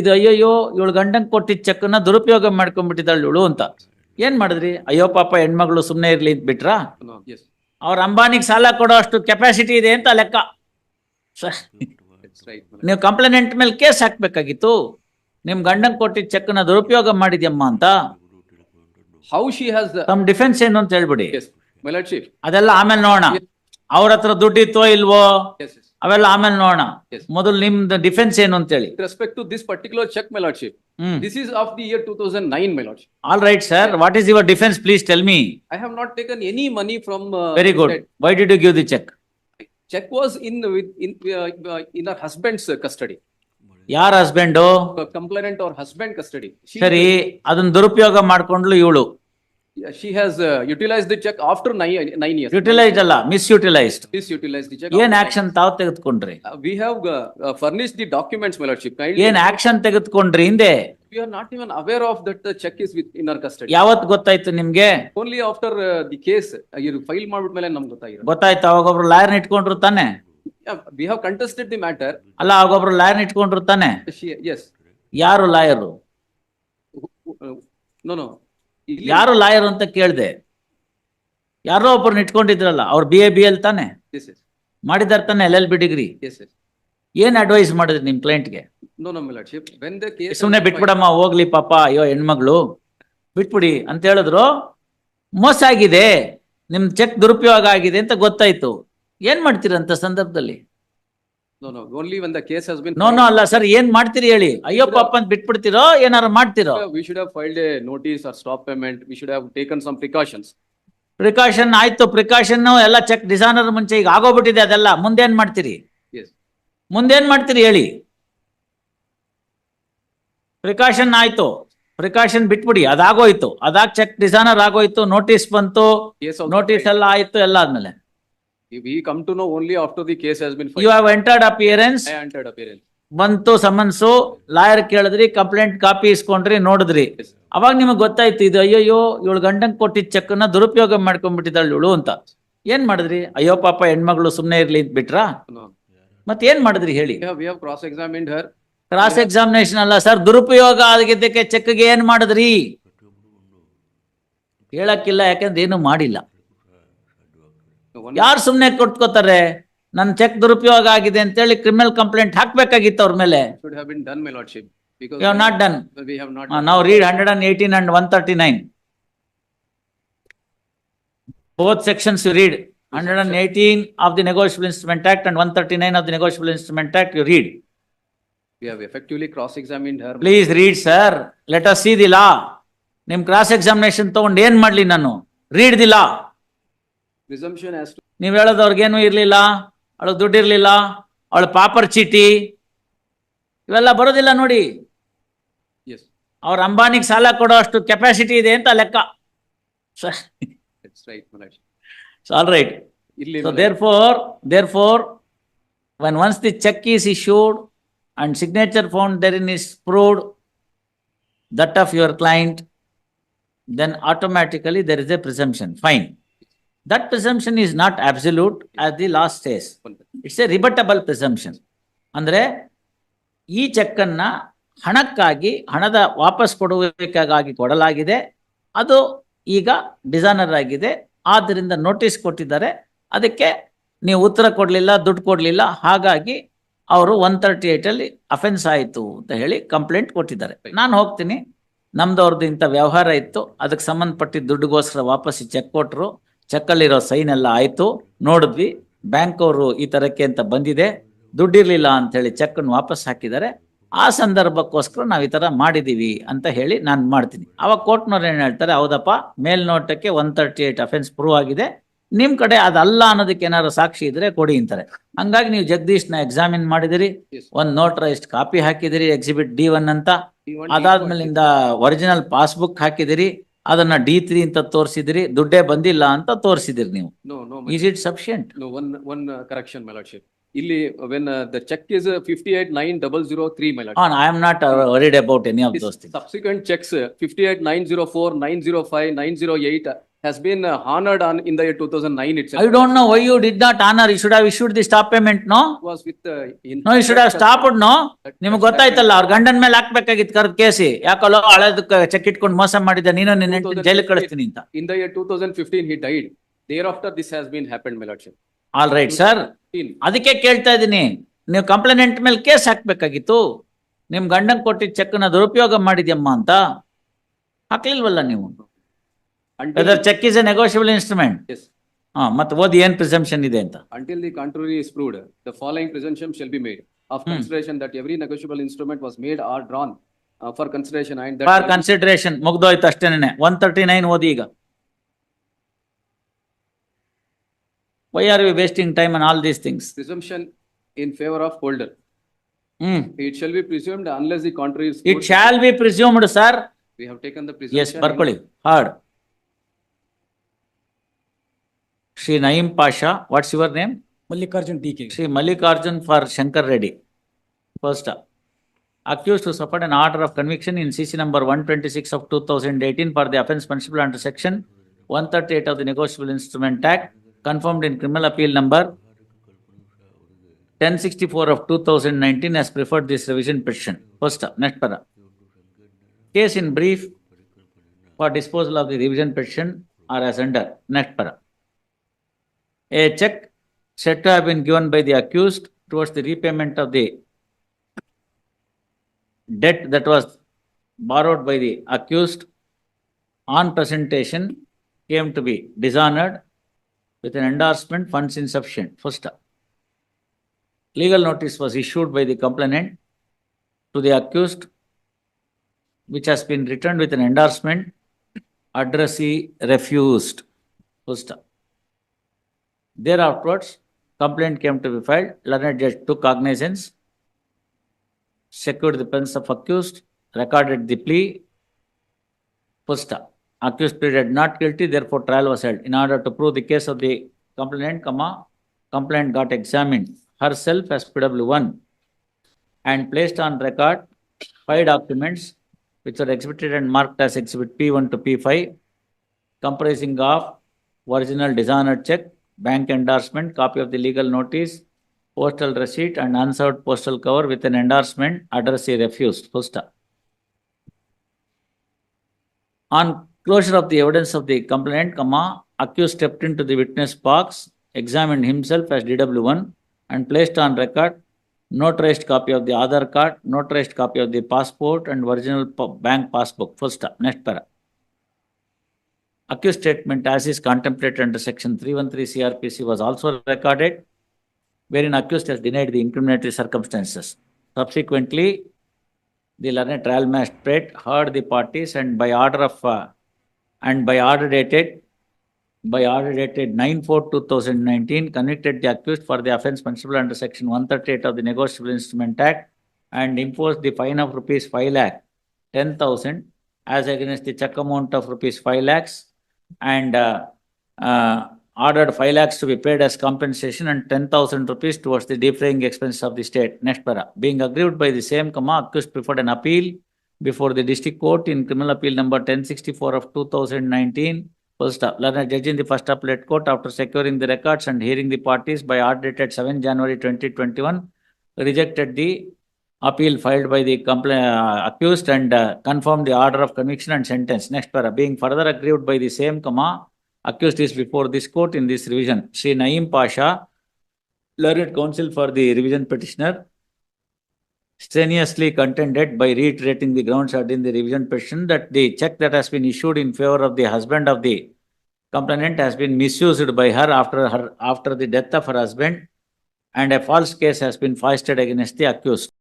ಇದು ಅಯ್ಯಯ್ಯೋ ಇವಳು ಗಂಡಂಗ್ ಕೊಟ್ಟಿದ್ದ ಚೆಕ್ನ ದುರುಪಯೋಗ ಮಾಡ್ಕೊಂಡ್ಬಿಟ್ಟಿದ್ದಾಳು ಇವಳು ಅಂತ. ಏನ್ ಮಾಡಿದ್ರಿ? ಅಯ್ಯೋ ಪಾಪ ಹೆಣ್ಮಗಳು ಸುಮ್ಮನೆ ಇರ್ಲಿ ಅಂತ ಬಿಟ್ರಾ? ಅವ್ರ ಅಂಬಾನಿಗೆ ಸಾಲ ಕೊಡೋ ಅಷ್ಟು ಕೆಪಾಸಿಟಿ ಇದೆ ಅಂತ ಲೆಕ್ಕ. ನೀವು ಕಂಪ್ಲೇಂಟ್ ಮೇಲೆ ಕೇಸ್ ಹಾಕ್ಬೇಕಾಗಿತ್ತು. ನಿಮ್ ಗಂಡಂಗ್ ಕೊಟ್ಟಿದ್ದ ಚೆಕ್ನ ದುರುಪಯೋಗ ಮಾಡಿದ್ಯಮ್ಮ ಅಂತ. ಹೌ ಶಿ has ತಮ್ ತಮ್ಮ ಡಿಫೆನ್ಸ್ ಏನು ಅಂತ ಹೇಳ್ಬಿಡಿ. ಅದೆಲ್ಲ ಆಮೇಲೆ ನೋಡೋಣ. ಅವ್ರ ಹತ್ರ ದುಡ್ಡಿತ್ತೋ ಇಲ್ವೋ. ಅವೆಲ್ಲ ಆಮೇಲೆ ನೋಡೋಣ. ಮೊದಲು ನಿಮ್ದು ಡಿಫೆನ್ಸ್ ಏನು ಅಂತ ಹೇಳಿ respect to this particular cheque my lordship this is of the year two thousand nine my lordship all right sir what is your defence please tell me I have not taken any money from very good why did you give the cheque cheque was in with in in hour husband's custody ಯಾರ್ husband complainant ಅವರ husband custody ಸರಿ ಅದನ್ನ ದುರುಪಯೋಗ ಮಾಡ್ಕೊಂಡ್ಲು ಇವಳು. Has uh, utilized the check after nine, nine years. Utilised ಅಲ್ಲ misutilised Misutilized the check. ಏನ್ after action ತಾವ್ ತೆಗೆದುಕೊಂಡ್ರಿ nine- Uh, We have uh, uh, furnished the documents, my lordship. Kindly- ಏನ್ ಆಕ್ಷನ್ ತೆಗೆದುಕೊಂಡ್ರಿ ಹಿಂದೆ We are not even aware of that the check is with, in our custody. ಯಾವತ್ ಗೊತ್ತಾಯ್ತು ನಿಮ್ಗೆ Only after uh, the case, uh, you file ಮಾಡ್ಬಿಟ್ಮೇಲೆ ನಮ್ಗೆ ಗೊತ್ತಾಗಿರೋದು. ಗೊತ್ತಾಯ್ತು ಅವಾಗೊಬ್ರು ಲಾಯರ್ನ ಇಟ್ಕೊಂಡ್ರು ತಾನೆ We have contested the matter. ಅಲ್ಲ ಅವಾಗೊಬ್ರು ಲಾಯರ್ನ ಇಟ್ಕೊಂಡ್ರು ತಾನೆ. ಯಾರು ಲಾಯರು No, who- ಯಾರು ಲಾಯರ್ ಅಂತ ಕೇಳ್ದೆ. ಯಾರೋ ಒಬ್ಬರನ್ನ ಇಟ್ಕೊಂಡಿದ್ರಲ್ಲ ಅವ್ರು ಬಿ ಎ ಬಿ ಎಲ್ ತಾನೆ? ಮಾಡಿದಾರ ತಾನೆ ಎಲ್ ಎಲ್ ಬಿ ಡಿಗ್ರಿ. ಏನ್ ಅಡ್ವೈಸ್ ಮಾಡಿದ್ರಿ ನಿಮ್ ಕ್ಲೈಂಟ್ಗೆ ಸುಮ್ನೆ ಬಿಟ್ಬಿಡಮ್ಮ ಹೋಗ್ಲಿ ಪಾಪ ಅಯ್ಯೋ ಹೆಣ್ಮಗಳು. ಬಿಟ್ಬಿಡಿ ಅಂತ ಹೇಳಿದ್ರು. ಮೋಸ ಆಗಿದೆ. ನಿಮ್ ಚೆಕ್ ದುರುಪಯೋಗ ಆಗಿದೆ ಅಂತ ಗೊತ್ತಾಯ್ತು. ಏನ್ ಮಾಡ್ತೀರಂತ ಸಂದರ್ಭದಲ್ಲಿ? No, no, only when the case has been. No no ಅಲ್ಲ ಸರ್ ಏನ್ ಮಾಡ್ತೀರಿ ಹೇಳಿ ಅಯ್ಯೋ ಪಾಪ ಅಂತ ಬಿಟ್ಬಿಡ್ತೀರೋ ಏನಾರು ಮಾಡ್ತೀರೋ We should have filed a notice or stop payment. We should have taken some precautions. Precaution ಆಯ್ತು ಪ್ರಿಕಾಷನ್ ಎಲ್ಲ ಚೆಕ್ ಡಿಸೈನರ್ ಮುಂಚೆ ಈಗ ಆಗೋಗ್ಬಿಟ್ಟಿದೆ ಅದೆಲ್ಲ ಮುಂದೇನ್ ಮಾಡ್ತೀರಿ Yes. ಮುಂದೇನ್ ಮಾಡ್ತೀರಿ ಹೇಳಿ ಪ್ರಿಕಾಷನ್ ಆಯ್ತು ಪ್ರಿಕಾಷನ್ ಬಿಟ್ಬಿಡಿ ಅದಾಗೋಯ್ತು ಅದಾಗ ಚೆಕ್ ಡಿಸೈನರ್ ಆಗೋಯ್ತು ನೋಟಿಸ್ ಬಂತು Case also filed. ಎಲ್ಲ ಆಯ್ತು ಎಲ್ಲ ಆದ್ಮೇಲೆ We come to know only after the case has been you You have entered appearance I entered appearance. ಬಂತು ಸಮನ್ಸು ಲಾಯರ್ ಕೇಳಿದ್ರಿ ಕಂಪ್ಲೇಂಟ್ ಕಾಪಿ ಇಸ್ಕೊಂಡ್ರಿ ನೋಡಿದ್ರಿ. Yes. ಅವಾಗ ನಿಮಗೆ ಗೊತ್ತಾಯ್ತು ಇದು ಅಯ್ಯಯ್ಯೋ ಇವಳು ಗಂಡಂಗ್ ಕೊಟ್ಟಿದ್ದ ಚೆಕ್ನ ದುರುಪಯೋಗ ಮಾಡ್ಕೊಂಡ್ಬಿಟ್ಟಿದ್ದಾಳೆ ಇವಳು ಅಂತ. ಏನ್ ಮಾಡಿದ್ರಿ? ಅಯ್ಯೋ ಪಾಪ ಹೆಣ್ಮಗಳು ಸುಮ್ನೆ ಇರ್ಲಿ ಅಂತ ಬಿಟ್ರಾ? No. ಮತ್ತೆ ಏನ್ ಮಾಡಿದ್ರಿ ಹೇಳಿ? Have, we have her. Cross examination ಅಲ್ಲ ಸರ್ ದುರುಪಯೋಗ ಆಗಿದ್ದಕ್ಕೆ ಚೆಕ್ಗೆ ಏನ್ ಮಾಡಿದ್ರಿ? ಹೇಳಕ್ಕಿಲ್ಲ ಯಾಕಂದ್ರೆ ಏನು ಮಾಡಿಲ್ಲ. ಯಾರು ಸುಮ್ನೆ ಕೊಟ್ಕೋತಾರೆ ನನ್ನ ಚೆಕ್ ದುರುಪಯೋಗ ಆಗಿದೆ ಅಂತ ಹೇಳಿ ಕ್ರಿಮಿನಲ್ ಕಂಪ್ಲೇಂಟ್ ಹಾಕ್ಬೇಕಾಗಿತ್ತು ಅವ್ರ ಮೇಲೆ Should have been done, my lordship. Because. You not done We have not. ನಾವು read hundred and eighteen and one thirty nine both sections you read, hundred and eighteen of the negotiable instrument act and one thirty-nine of the negotiable instrument act, you read. We have effectively cross examined her. Please read, sir, let us see the law. ನಿಮ್ cross examination ತಗೊಂಡು ಏನ್ ಮಾಡ್ಲಿ ನಾನು? Read the law. ನೀವ್ ಹೇಳೋದು ಅವ್ರಿಗೇನು ಇರ್ಲಿಲ್ಲ, ಅವಳ ದುಡ್ಡು ಇರ್ಲಿಲ್ಲ, ಅವಳ ಪಾಪರ್ ಚೀಟಿ, ಇವೆಲ್ಲ ಬರೋದಿಲ್ಲ ನೋಡಿ. ಅವ್ರ ಅಂಬಾನಿಗೆ ಸಾಲ ಕೊಡೋ ಅಷ್ಟು ಕೆಪಾಸಿಟಿ ಇದೆ ಅಂತ ಲೆಕ್ಕ. All right. ಇಲ್ಲಿ So therefore, therefore, when once the check is issued and signature found therein is proved that of your client, then automatically there is a presumption, fine. That presumption is not absolute as the law says. It's a rebuttable presumption. ಅಂದ್ರೆ ಈ check ಅನ್ನ ಹಣಕ್ಕಾಗಿ, ಹಣದ ವಾಪಸ್ ಕೊಡುವಿಕೆಗಾಗಿ ಕೊಡಲಾಗಿದೆ. ಅದು ಈಗ designer ಆಗಿದೆ. ಆದ್ದರಿಂದ ನೋಟಿಸ್ ಕೊಟ್ಟಿದ್ದಾರೆ. ಅದಕ್ಕೆ ನೀವು ಉತ್ತರ ಕೊಡಲಿಲ್ಲ, ದುಡ್ಡು ಕೊಡಲಿಲ್ಲ. ಹಾಗಾಗಿ ಅವರು ಒನ್ ತರ್ಟಿ ಏಟಲ್ಲಿ ಅಫೆನ್ಸ್ ಆಯಿತು ಅಂತ ಹೇಳಿ ಕಂಪ್ಲೇಂಟ್ ಕೊಟ್ಟಿದ್ದಾರೆ. ನಾನು ಹೋಗ್ತೀನಿ. ನಮ್ದವ್ರದ್ದು ಇಂಥ ವ್ಯವಹಾರ ಇತ್ತು. ಅದಕ್ಕೆ ಸಂಬಂಧಪಟ್ಟಿದ್ದ ದುಡ್ಡುಗೋಸ್ಕರ ವಾಪಸ್ ಚೆಕ್ ಕೊಟ್ಟರು ಚೆಕ್ಕಲ್ಲಿರೋ ಸೈನ್ ಎಲ್ಲ ಆಯ್ತು ನೋಡಿದ್ವಿ. ಬ್ಯಾಂಕ್ ಅವರು ಈ ತರಕ್ಕೆ ಅಂತ ಬಂದಿದೆ. ದುಡ್ಡಿರ್ಲಿಲ್ಲ ಅಂತ ಹೇಳಿ ಚೆಕ್ ವಾಪಸ್ ಹಾಕಿದ್ದಾರೆ. ಆ ಸಂದರ್ಭಕ್ಕೋಸ್ಕರ ನಾವು ಈ ತರ ಮಾಡಿದೀವಿ ಅಂತ ಹೇಳಿ ನಾನು ಮಾಡ್ತೀನಿ. ಅವಾಗ ಕೋರ್ಟ್ನವ್ರು ಏನ್ ಹೇಳ್ತಾರೆ ಹೌದಪ್ಪ ಮೇಲ್ನೋಟಕ್ಕೆ one thirty eight offence prove ಆಗಿದೆ. ನಿಮ್ ಕಡೆ ಅದಲ್ಲ ಅನ್ನೋದಕ್ಕೆ ಏನಾದ್ರು ಸಾಕ್ಷಿ ಇದ್ರೆ ಕೊಡಿ ಅಂತಾರೆ. ಹಂಗಾಗಿ ನೀವು ಜಗದೀಶ್ನ ಎಕ್ಸಾಮಿನ್ ಮಾಡಿದಿರಿ. ಒಂದು ಒಂದ್ ನೋಟ್ರೈಸ್ಡ್ ಕಾಪಿ ಹಾಕಿದಿರಿ ಎಕ್ಸಿಬಿಟ್ ಡಿ ಒನ್ ಅಂತ. ಅದಾದ್ಮೇಲಿಂದ ಒರಿಜಿನಲ್ ಪಾಸ್ಬುಕ್ ಹಾಕಿದಿರಿ. ಅದನ್ನ ಡಿ ತ್ರೀ ಅಂತ ತೋರಿಸಿದ್ರಿ ದುಡ್ಡೇ ಬಂದಿಲ್ಲ ಅಂತ ತೋರಿಸಿದ್ರಿ ನೀವು No, no, my- is it sufficient no, one, one uh, correction, my lordship. ಇಲ್ಲಿ, when uh, the check is fifty-eight nine double zero three, my lordship. On I am not worried about any of those Subsequent checks, fifty-eight nine zero four, nine zero five, nine zero eight, has been uh, honored on in the year two thousand nine itself. I don't know why you did not honor, you should have issued the stop payment, no? Was with uh, in. No, you should have stopped, no? ನಿಮ್ಗೆ ಗೊತ್ತಾಯ್ತಲ್ಲ ಅವ್ರ ಗಂಡನ್ ಮೇಲೆ ಹಾಕ್ಬೇಕಾಗಿತ್ತು ಕರೆದ್ ಕೇಸಿ ಯಾಕಲ್ಲೋ ಹಳೇದಕ್ಕೆ check ಇಟ್ಕೊಂಡು ಮೋಸ ಮಾಡಿದ್ದ ನೀನು ನಿನ್ನ ಹೆಂಡ್ತಿನ ಜೈಲಿಗೆ ಕಳಿಸ್ತೀನಿ ಅಂತ In the year two thousand fifteen, he died. Thereafter, this has been happened, my lordship. All right sir In, ಅದಕ್ಕೆ ಕೇಳ್ತಾ ಇದ್ದೀನಿ ನೀವು ಕಂಪ್ಲೇಂಟ್ ಮೇಲೆ ಕೇಸ್ ಹಾಕ್ಬೇಕಾಗಿತ್ತು ನಿಮ್ ಗಂಡನ್ ಕೊಟ್ಟಿದ್ದ ಚೆಕ್ನ ದುರುಪಯೋಗ ಮಾಡಿದ್ಯಮ್ಮ ಅಂತ ಹಾಕ್ಲಿಲ್ವಲ್ಲ ನೀವು until, whether cheque is a negotiable instrument yes, ಹಾ ಮತ್ತೆ ಓದಿ ಏನ್ ಪ್ರಿಸಂಪ್ಷನ್ ಇದೆ ಅಂತ until the contrary is proved, the following presumption shall be made. Of Hmm. consideration that every negotiable instrument was made or drawn uh, for consideration and that. For consideration ಮುಗ್ದೋಯ್ತು ಅಷ್ಟೇನೆ one thirty nine ಓದಿ ಈಗ why are we wasting time on all these things Presumption in favor of holder. Hmm It shall be presumed unless the contrary is. It proved. Shall be presumed sir We have taken the ಎಸ್ presumption. ಬರ್ಕೊಳ್ಳಿ ಹಾರ್ಡ್ Shri Naim Pasha, what's your name? Mallikarjun TK. Shri Mallikarjun for Shankar Reddy. First, up. accused to suffer an order of conviction in CC number 126 of 2018 for the offence punishable under section 138 of the Negotiable Instrument Act, confirmed in criminal appeal number 1064 of 2019 has preferred this revision petition. First, up. next para. Case in brief for disposal of the revision petition are as under. Next para. A check said to have been given by the accused towards the repayment of the debt that was borrowed by the accused on presentation came to be dishonored with an endorsement funds insufficient. First, legal notice was issued by the complainant to the accused, which has been returned with an endorsement, addressee refused. First. Thereafterwards, complaint came to be filed, learned judge took cognizance, secured the presence of accused, recorded the plea. First, accused pleaded not guilty, therefore trial was held. In order to prove the case of the complainant, comma, complaint got examined herself as PW one and placed on record five documents which were exhibited and marked as exhibit P one to P five comprising of original dishonored check, bank endorsement, copy of the legal notice, postal receipt and unserved postal cover with an endorsement, addressee refused. First. On closure of the evidence of the complainant, comma, accused stepped into the witness box, examined himself as DW one and placed on record notarized copy of the Aadhaar card, notarized copy of the passport and original bank passbook. First, next para. Accused statement as is contemplated under section three one three CRPC was also recorded wherein accused has denied the incriminatory circumstances. Subsequently, the learned trial magistrate heard the parties and by order of, uh, and by order dated, by order dated nine four two thousand nineteen, convicted the accused for the offence punishable under section one thirty-eight of the Negotiable Instrument Act and imposed the fine of rupees five lakh, ten thousand as against the check amount of rupees five lakhs and, uh, uh, ordered five lakhs to be paid as compensation and ten thousand rupees towards the defraying expenses of the state. Next para. Being aggrieved by the same comma, accused preferred an appeal before the district court in criminal appeal number ten sixty-four of two thousand nineteen. First up, learned judge in the first appellate court after securing the records and hearing the parties by order dated seven January twenty twenty-one, rejected the appeal filed by the complaint accused and uh, confirmed the order of conviction and sentence. Next para. Being further aggrieved by the same comma, accused is before this court in this revision. Sri Naeem Pasha, learned counsel for the revision petitioner, strenuously contended by reiterating the grounds had in the revision petition that the check that has been issued in favor of the husband of the complainant has been misused by her after her, after the death of her husband and a false case has been foisted against the accused.